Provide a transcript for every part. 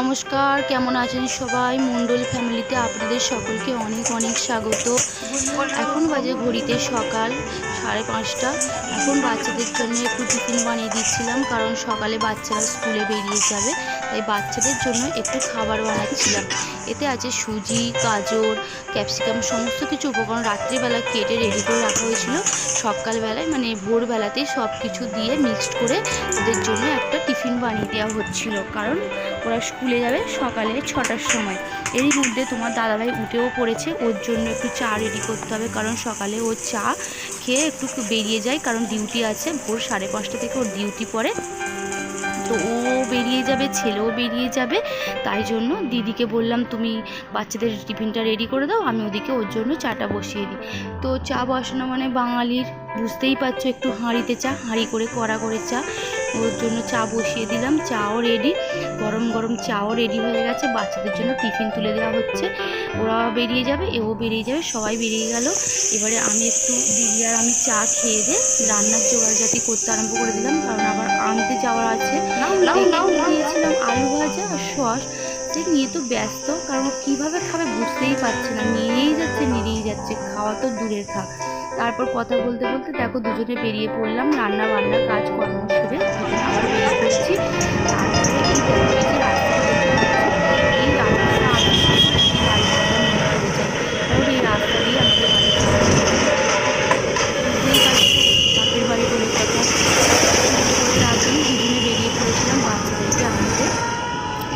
নমস্কার, কেমন আছেন সবাই? মণ্ডল ফ্যামিলিতে আপনাদের সকলকে অনেক অনেক স্বাগত। এখন বাজে ঘড়িতে সকাল সাড়ে পাঁচটা। এখন বাচ্চাদের জন্য একটু টিফিন বানিয়ে দিচ্ছিলাম, কারণ সকালে বাচ্চারা স্কুলে বেরিয়ে যাবে, তাই বাচ্চাদের জন্য একটু খাবার বানাচ্ছিলাম। এতে আছে সুজি, গাজর, ক্যাপসিকাম, সমস্ত কিছু উপকরণ রাত্রিবেলা কেটে রেডি করে রাখা হয়েছিল। সকালবেলায় মানে ভোরবেলাতেই সব কিছু দিয়ে মিক্সড করে ওদের জন্য একটা টিফিন বানিয়ে দেওয়া হচ্ছিল। কারণ ওরা স্কুলে যাবে সকালে ছটার সময়। এরই মধ্যে তোমার দাদাভাই উঠেও পড়েছে, ওর জন্য একটু চা রেডি করতে হবে, কারণ সকালে ও চা খেয়ে একটু বেরিয়ে যায়, কারণ ডিউটি আছে, ভোর সাড়ে পাঁচটা থেকে ওর ডিউটি পড়ে। তো ও বেরিয়ে যাবে, ছেলেও বেরিয়ে যাবে। তাই জন্য দিদিকে বললাম, তুমি বাচ্চাদের টিফিনটা রেডি করে দাও, আমি ওদিকে ওর জন্য চাটা বসিয়ে দিই। তো চা বসানো মানে বাঙালির, বুঝতেই পারছ, একটু হাঁড়িতে চা, হাঁড়ি করে কড়া করে চা। ওর জন্য চা বসিয়ে দিলাম, চাও রেডি গরম গরম চাও রেডি হয়ে গেছে, বাচ্চাদের জন্য টিফিন তুলে দেওয়া হচ্ছে। ওরা বেরিয়ে যাবে এও বেরিয়ে যাবে সবাই বেরিয়ে গেল। এবারে আমি একটু দিদি আর আমি চা খেয়ে দিয়ে রান্নার জোগাড় জাতি করতে আরম্ভ করে দিলাম কারণ আবার আনতে যাওয়ার আছে। দিয়েছিলাম আলু ভাজা আর সস। সে নিয়ে তো ব্যস্ত কারণ কীভাবে খাবে বুঝতেই পারছে না। নিয়েই যাচ্ছে নিয়েই যাচ্ছে খাওয়া তো দূরের থাক তারপর কথা বলতে বলতে দেখো দুজনে বেরিয়ে পড়লাম রান্না বান্না কাজ কর্ম সেরে। দুজনে আবার বেরিয়ে পড়ছি তারপরে এই দেখো এই যে রাস্তাটা দেখতে পাচ্ছ, এই রাস্তাটা আসার সময় এই বাড়িটা মনে পড়ে যায় কারণ এই রাস্তা দিয়ে আমাদের বাড়ি বুঝতেই পারছ বাপের বাড়ি বলে কথা রাতেই দুজনে বেরিয়ে পড়েছিলাম বাচ্চাদেরকে আনতে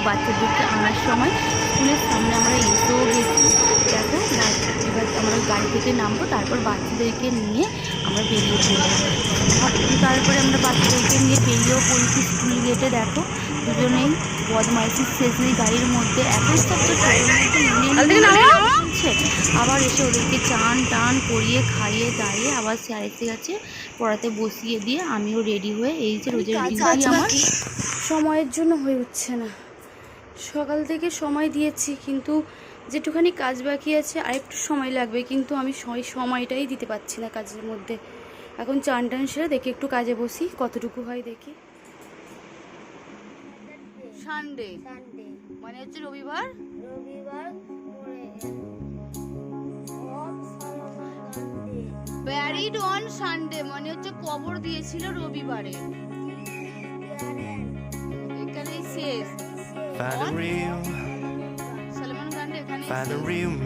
বাচ্চাদেরকে আনার সময় স্কুলের সামনে আমরা এসেও গেছি। দেখো এবার আমরা গাড়ি থেকে নামবো তারপর বাচ্চাদেরকে নিয়ে আমরা বেরিয়ে পড়ব। তারপরে আমরা বাচ্চাদেরকে নিয়ে বেরিয়েও পড়েছি স্কুল গেটে দেখো দুজনেই বদমাইশির শেষ নেই গাড়ির মধ্যে এত। আবার এসে ওদেরকে চান টান করিয়ে খাইয়ে দাঁড়িয়ে আবার স্যার এসে গেছে পড়াতে বসিয়ে দিয়ে আমিও রেডি হয়ে এই যে রোজের আমার সময়ের জন্য হয়ে উঠছে না। সকাল থেকে সময় দিয়েছি কিন্তু যেটুখানি কাজ বাকি আছে আরেকটু সময় লাগবে কিন্তু আমি সেই সময়টাই দিতে পারছি না কাজের মধ্যে। এখন চান টান সেরে দেখি একটু কাজে বসি কতটুকু হয় দেখি। সানডে সানডে মানে হচ্ছে রবিবার? রবিবার পরে ব্যারিড অন সানডে মানে হচ্ছে কবর দিয়েছিল রবিবারে। এখানেই শেষ। Find the real, find the real me.